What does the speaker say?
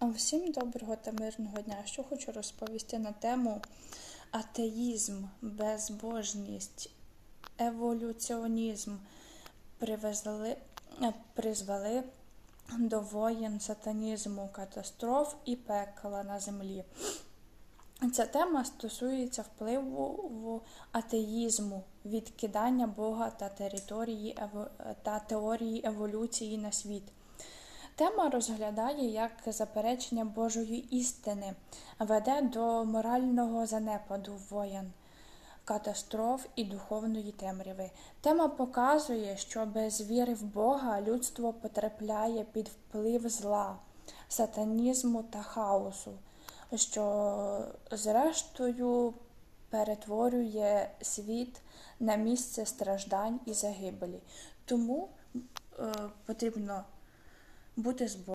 Всім доброго та мирного дня. Що хочу розповісти на тему атеїзм, безбожність, еволюціонізм привезли, е, призвели до воєн, сатанізму, катастроф і пекла на землі. Ця тема стосується впливу атеїзму, відкидання Бога та території та теорії еволюції на світ. Тема розглядає, як заперечення Божої істини веде до морального занепаду воєн, катастроф і духовної темряви. Тема показує, що без віри в Бога людство потрапляє під вплив зла, сатанізму та хаосу, що зрештою перетворює світ на місце страждань і загибелі. Тому е, потрібно бути з Богом.